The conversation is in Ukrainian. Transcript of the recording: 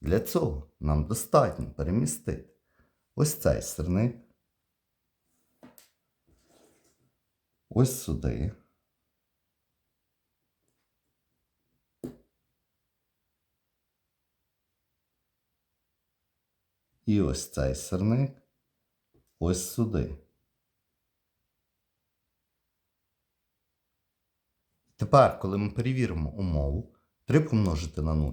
Для цього нам достатньо перемістити ось цей сирник, ось сюди. І ось цей сирник ось сюди. Тепер, коли ми перевіримо умову, 3 помножити на 0